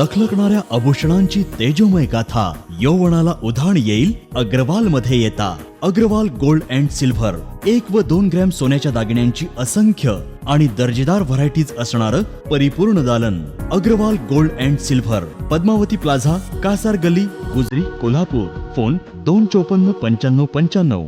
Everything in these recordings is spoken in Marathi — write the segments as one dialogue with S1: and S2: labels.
S1: लखलखणाऱ्या आभूषणांची तेजोमय गाथा यौवनाला उधाण येईल अग्रवाल मध्ये येता. अग्रवाल गोल्ड अँड सिल्व्हर एक व दोन ग्रॅम सोन्याच्या दागिन्यांची असंख्य आणि दर्जेदार व्हरायटीज असणार परिपूर्ण दालन. Agarwal gold and silver Padmavati plaza Kasar Galli Gujari Kolhapur. Phone दोन चोपन्न पंच्याण्णव पंच्याण्णव.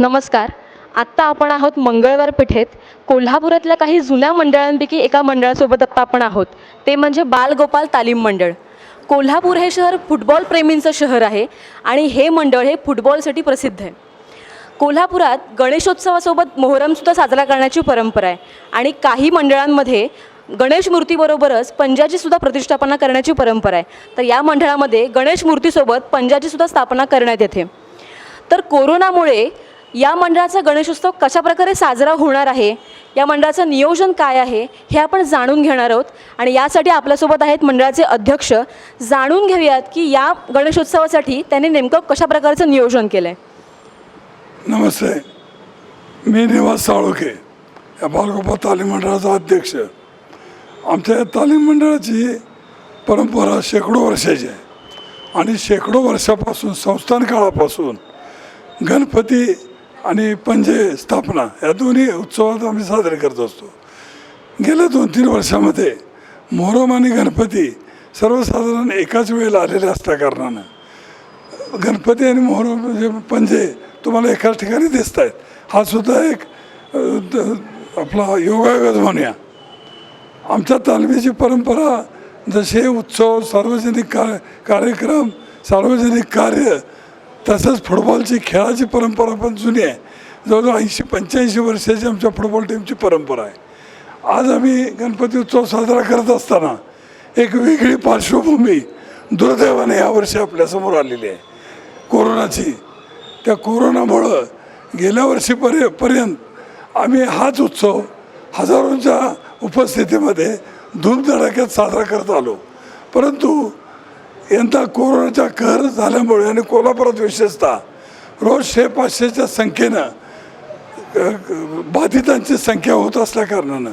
S2: नमस्कार. आत्ता आपण आहोत मंगळवार पेठेत. कोल्हापुरातल्या काही जुन्या मंडळांपैकी एका मंडळासोबत आत्ता आपण आहोत. ते म्हणजे बालगोपाल तालीम मंडळ. कोल्हापूर हे शहर फुटबॉल प्रेमींचं शहर आहे आणि हे मंडळ हे फुटबॉलसाठी प्रसिद्ध आहे. कोल्हापुरात गणेशोत्सवासोबत मोहरमसुद्धा साजरा करण्याची परंपरा आहे आणि काही मंडळांमध्ये गणेश मूर्तीबरोबरच पंजाची सुद्धा प्रतिष्ठापना करण्याची परंपरा आहे. तर या मंडळामध्ये गणेश मूर्तीसोबत पंजाची सुद्धा स्थापना करण्यात येते. तर कोरोनामुळे या मंडळाचा गणेशोत्सव कशा प्रकारे साजरा होणार आहे? या मंडळाचं नियोजन काय आहे? हे आपण जाणून घेणार आहोत. आणि यासाठी आपल्यासोबत आहेत मंडळाचे अध्यक्ष. जाणून घेऊयात की या गणेशोत्सवासाठी त्यांनी नेमकं कशा प्रकारचं नियोजन केलं आहे
S3: नमस्ते. मी निवास साळोखे. या बालगोपा तालीम मंडळाचा अध्यक्ष. आमच्या या तालीम मंडळाची परंपरा शेकडो वर्षाची आहे. आणि शेकडो वर्षापासून संस्थान काळापासून गणपती आणि पंजे स्थापना या दोन्ही उत्सवात आम्ही साजरे करत असतो. गेल्या दोन तीन वर्षामध्ये मोहरम आणि गणपती सर्वसाधारण एकाच वेळेला आलेले असल्याकारणानं गणपती आणि मोहरम म्हणजे पंजे तुम्हाला एकाच ठिकाणी दिसत आहेत हा सुद्धा एक आपला योगायोगच म्हणूया. आमच्या तालमीची परंपरा जसे उत्सव सार्वजनिक का कार्यक्रम सार्वजनिक कार्य तसंच फुटबॉलची खेळाची परंपरा पण जुनी आहे. जवळजवळ ऐंशी पंच्याऐंशी वर्षाची आमच्या फुटबॉल टीमची परंपरा आहे. आज आम्ही गणपती उत्सव साजरा करत असताना एक वेगळी पार्श्वभूमी दुर्दैवाने यावर्षी आपल्यासमोर आलेली आहे. कोरोनाची. त्या कोरोनामुळं गेल्या वर्षीपर्य पर्यंत आम्ही हाच उत्सव हजारोंच्या उपस्थितीमध्ये धूमधडाक्यात साजरा करत आलो. परंतु यंदा कोरोनाचा कहर झाल्यामुळे आणि कोल्हापुरात विशेषतः रोज शे पाचशेच्या संख्येनं बाधितांची संख्या होत असल्याकारणानं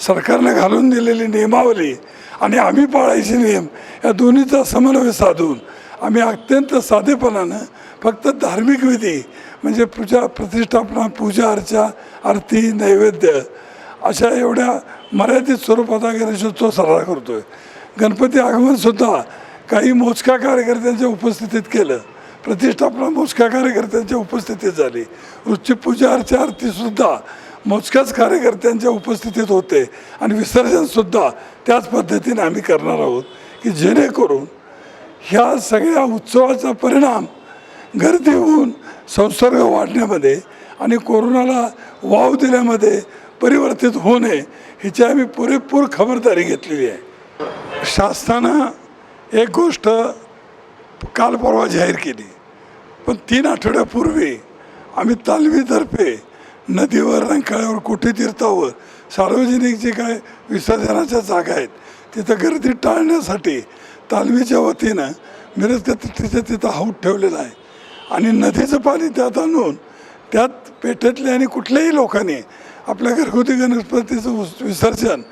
S3: सरकारनं घालून दिलेली नियमावली आणि आम्ही पाळायचे नियम या दोन्हीचा समन्वय साधून आम्ही अत्यंत साधेपणानं फक्त धार्मिक विधी म्हणजे पूजा प्रतिष्ठापना पूजा अर्चा आरती नैवेद्य अशा एवढ्या मर्यादित स्वरूपाचा गणेशोत्सव साजरा करतो आहे गणपती आगमनसुद्धा काही मोजक्या कार्यकर्त्यांच्या उपस्थितीत केलं. प्रतिष्ठापना मोजक्या कार्यकर्त्यांच्या उपस्थितीत झाली. रोजची पूजा अर्चा आरतीसुद्धा मोजक्याच कार्यकर्त्यांच्या उपस्थितीत होते. आणि विसर्जनसुद्धा त्याच पद्धतीने आम्ही करणार आहोत की जेणेकरून ह्या सगळ्या उत्सवाचा परिणाम गर्दी होऊन संसर्ग वाढण्यामध्ये आणि कोरोनाला वाव दिल्यामध्ये परिवर्तित होऊ नये ह्याची आम्ही पुरेपूर खबरदारी घेतलेली आहे. शासनानं एक गोष्ट काल परवा जाहीर केली. पण तीन आठवड्यापूर्वी आम्ही तालमीतर्फे नदीवर रंकाळ्यावर कोठे तीर्थावर सार्वजनिक जे काय विसर्जनाच्या जागा आहेत तिथं गर्दी टाळण्यासाठी तालमीच्या वतीनं मिरज तिथं तिथं हाऊट ठेवलेला आहे. आणि नदीचं पाणी त्यात आणून त्यात पेठेतले आणि कुठल्याही लोकांनी आपल्या घरगुती गणपतीचं विसर्जन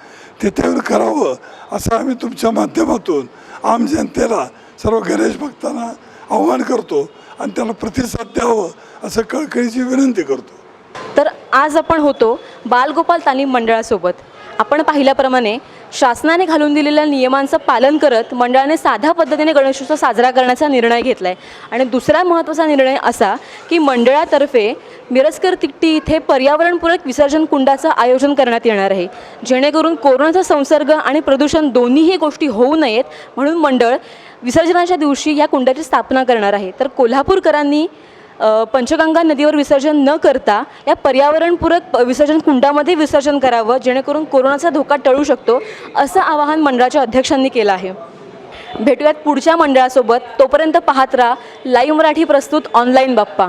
S3: तिथे करावं असं आम्ही तुमच्या माध्यमातून आम जनतेला सर्व गणेश भक्तांना आव्हान करतो आणि त्याला प्रतिसाद द्यावं असं कळकळीची विनंती करतो.
S2: तर आज आपण होतो बालगोपाल तालीम मंडळासोबत. आपण पाहिल्याप्रमाणे शासनाने घालून दिलेल्या नियमांचं पालन करत मंडळाने साध्या पद्धतीने गणेशोत्सव साजरा करण्याचा निर्णय घेतला आहे आणि दुसरा महत्त्वाचा निर्णय असा की मंडळातर्फे मिरजकर तिट्टी इथे पर्यावरणपूरक विसर्जन कुंडाचं आयोजन करण्यात येणार आहे. जेणेकरून कोरोनाचा संसर्ग आणि प्रदूषण दोन्हीही गोष्टी होऊ नयेत म्हणून मंडळ विसर्जनाच्या दिवशी या कुंडाची स्थापना करणार आहे. तर कोल्हापूरकरांनी पंचगंगा नदीवर विसर्जन न करता या पर्यावरणपूरक विसर्जन कुंडामध्ये विसर्जन करावं जेणेकरून कोरोनाचा धोका टळू शकतो असं आवाहन मंडळाच्या अध्यक्षांनी केलं आहे. भेटूयात पुढच्या मंडळासोबत. तोपर्यंत पाहत राहा. लाईव्ह मराठी प्रस्तुत ऑनलाईन बाप्पा.